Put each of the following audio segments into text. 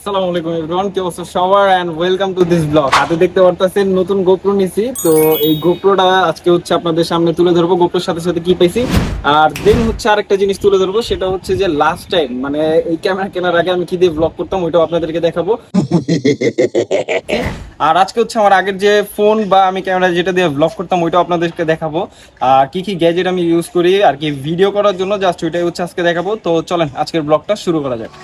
আসসালামু আলাইকুম এভরিওয়ান কি অবস্থা সবার? And welcome to this blog হাতে দেখতে পারতেছেন নতুন গোপ্রো নিছি। তো এই গোপ্রোটা আজকে হচ্ছে আপনাদের সামনে তুলে ধরবো। গোপ্রোর সাথে সাথে কি পাইছি? আর দেন হচ্ছে আরেকটা জিনিস তুলে ধরবো সেটা হচ্ছে যে লাস্ট টাইম মানে এই ক্যামেরা কেনার আগে আমি কি দিয়ে ব্লগ করতাম ওইটাও আপনাদেরকে দেখাবো। আর আজকে হচ্ছে আমার আগের যে ফোন বা আমি ক্যামেরা যেটা দিয়ে ব্লগ করতাম ওইটাও আপনাদেরকে দেখাবো। আর কি কি গ্যাজেট আমি ইউজ করি আর কি ভিডিও করার জন্য জাস্ট ওইটাই হচ্ছে আজকে দেখাবো। তো চলেন আজকের ব্লগটা শুরু করা যাক।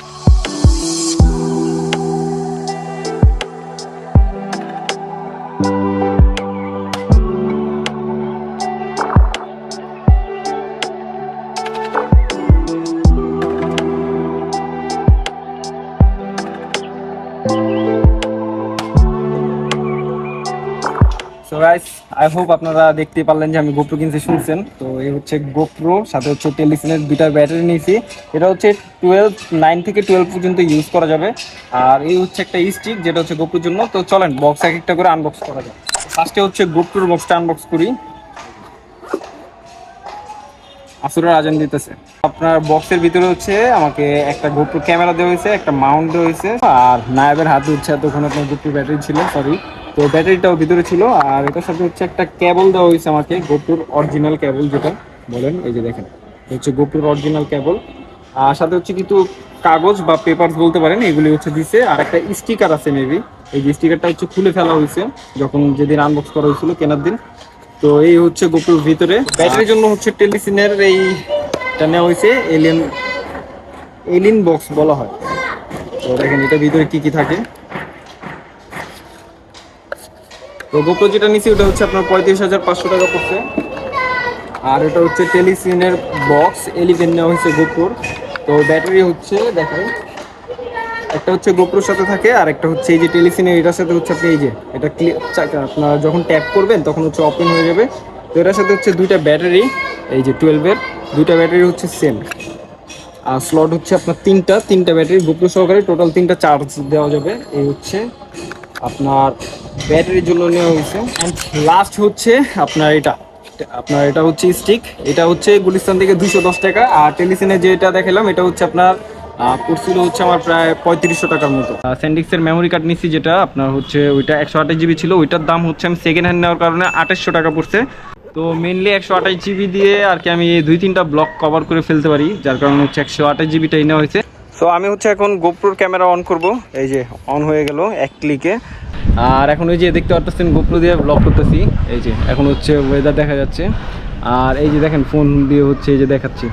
সো গাইস আই হোপ আপনারা দেখতে পারলেন যে আমি গোপ্রো কিনতে শুনছেন? তো এই হচ্ছে গোপ্রো সাথে হচ্ছে টেলিসিনের দুইটা ব্যাটারি নিয়েছি। এটা হচ্ছে টুয়েলভ নাইন থেকে টুয়েলভ পর্যন্ত ইউজ করা যাবে। আর এই হচ্ছে একটা স্টিক যেটা হচ্ছে গোপ্রোর জন্য। তো চলেন বক্স এক একটা করে আনবক্স করা যায় ফার্স্টে হচ্ছে গোপ্রোর বক্সটা আনবক্স করি। আসুরের আজান দিতেছে। আপনার বক্সের ভিতরে হচ্ছে আমাকে একটা গোপ্রো ক্যামেরা দেওয়া হয়েছে, একটা মাউন্ট দেওয়া হয়েছে। আর নায়াবের হাতে হচ্ছে এতক্ষণ আপনার গোপ্রো ব্যাটারি ছিল সরি তো ব্যাটারিটাও ভিতরে ছিল, আর এটার সাথে হচ্ছে একটা কেবল দেওয়া হয়েছে আমাকে গোপুর অরিজিনাল কেবল যেটা, বলেন, এই যে দেখেন হচ্ছে গোপুর অরিজিনাল কেবল আর সাথে হচ্ছে কিন্তু কাগজ বা পেপারস বলতে পারেন, এগুলি হচ্ছে দিছে, আর একটা স্টিকার আছে মেবি এই যে স্টিকারটা হচ্ছে খুলে ফেলা হয়েছে, যখন যেদিন আনবক্স করা হয়েছিল কেনার দিন। তো এই হচ্ছে গোপ্রোর ভিতরে, ব্যাটারির জন্য হচ্ছে টেলিসিনের এইটা নেওয়া হয়েছে এলিয়েন এলিন বক্স বলা হয়। তো দেখেন এটা ভিতরে কি কি থাকে। তো গোপ্রো যেটা নিছি, ওটা হচ্ছে আপনার পঁয়ত্রিশ হাজার পাঁচশো টাকা পড়ছে। আর এটা হচ্ছে টেলিসিনের বক্স এলিভেন নেওয়া হয়েছে গোপ্রোর তো ব্যাটারি হচ্ছে, দেখেন, একটা হচ্ছে গোপ্রোর সাথে থাকে, আর একটা হচ্ছে এই যে টেলিসিনের, এটার সাথে হচ্ছে আপনি এই যে, এটা আপনারা যখন ট্যাপ করবেন, তখন হচ্ছে ওপেন হয়ে যাবে। তো এটার সাথে হচ্ছে দুইটা ব্যাটারি, এই যে টুয়েলভের দুইটা ব্যাটারি হচ্ছে সেম আর স্লট হচ্ছে আপনার তিনটা তিনটা ব্যাটারি গোপ্রো সহকারে টোটাল তিনটা চার্জ দেওয়া যাবে। এই হচ্ছে আপনার ব্যাটারির জন্য নেওয়া হয়েছে। অ্যান্ড লাস্ট হচ্ছে আপনার এটা। আপনার এটা হচ্ছে স্টিক এটা হচ্ছে গুলিস্তান থেকে দুশো দশ টাকা। আর টেলিসিনে যেটা দেখালাম, এটা হচ্ছে আপনার পড়ছিল হচ্ছে আমার প্রায় পঁয়ত্রিশশো টাকার মতো। স্যান্ডিক্সের মেমোরি কার্ড নিচ্ছি যেটা, আপনার হচ্ছে ওইটা একশো আঠাশ জিবি ছিল। ওইটার দাম হচ্ছে আমি সেকেন্ড হ্যান্ড নেওয়ার কারণে আঠাশশো টাকা পড়ছে। তো মেনলি একশো আঠাশ জিবি দিয়ে আর কি আমি দুই তিনটা ব্লক কভার করে ফেলতে পারি, যার কারণে হচ্ছে একশো আঠাশ জিবিটাই নেওয়া হয়েছে। সো আমি হচ্ছে এখন গোপ্রোর ক্যামেরা অন করব। এই যে অন হয়ে গেল এক ক্লিকে আর এখন ওই যে দেখতে পারতেছেন গোপ্রো দিয়ে ব্লক করতেছি। এই যে, এখন হচ্ছে ওয়েদার দেখা যাচ্ছে। আর এই যে দেখেন ফোন দিয়ে হচ্ছে এই যে দেখাচ্ছি।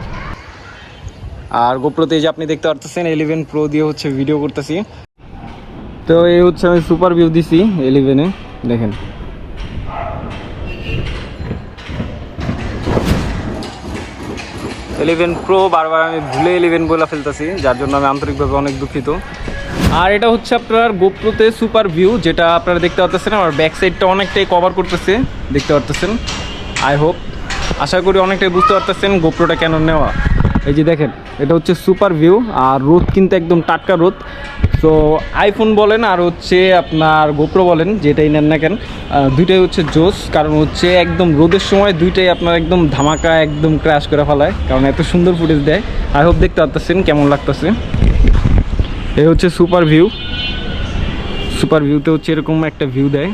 আর গোপ্রোতে এই যে আপনি দেখতে পারতেছেন এলিভেন প্রো দিয়ে হচ্ছে ভিডিও করতেছি। তো এই হচ্ছে আমি সুপার ভিউ দিছি এলিভেনে দেখেন। ইলেভেন প্রো বারবার আমি ভুলে ইলেভেন বলে ফেলতেছি, যার জন্য আমি আন্তরিকভাবে অনেক দুঃখিত। আর এটা হচ্ছে আপনার গোপ্রোতে সুপার ভিউ যেটা আপনারা দেখতে পাচ্ছেন আমার ব্যাক সাইডটা অনেকটাই কভার করতেছে, দেখতে পাচ্ছেন আই হোপ আশা করি অনেকটাই বুঝতে পারতেছেন গোপ্রোটা কেন নেওয়া। এই যে দেখেন এটা হচ্ছে সুপার ভিউ আর রোদ কিন্তু একদম টাটকা রোদ। তো আইফোন বলেন আর হচ্ছে আপনার গোপ্রো বলেন, যেটাই নেন না কেন দুইটাই হচ্ছে জোস কারণ হচ্ছে একদম রোদের সময় দুইটাই আপনার একদম ধামাকা একদম ক্র্যাশ করে ফেলায়, কারণ এত সুন্দর ফুটেজ দেয়। আই হোপ দেখতে পাচ্ছেন কেমন লাগতেছে। এই হচ্ছে সুপার ভিউ। সুপার ভিউতে হচ্ছে এরকম একটা ভিউ দেয়।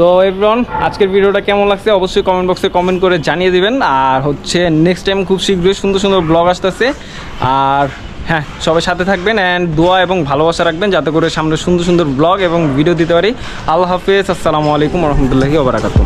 সো এভরন আজকের ভিডিওটা কেমন লাগছে অবশ্যই কমেন্ট বক্সে কমেন্ট করে জানিয়ে দিবেন। আর হচ্ছে নেক্সট টাইম খুব শীঘ্রই সুন্দর সুন্দর ব্লগ আসতেছে। আর হ্যাঁ সবাই সাথে থাকবেন অ্যান্ড দোয়া এবং ভালোবাসা রাখবেন যাতে করে সামনে সুন্দর সুন্দর ব্লগ এবং ভিডিও দিতে পারি। আল্লাহ হাফেজ, আসসালামু আলাইকুম রহমতুল্লাহি ওবরাকাতুহ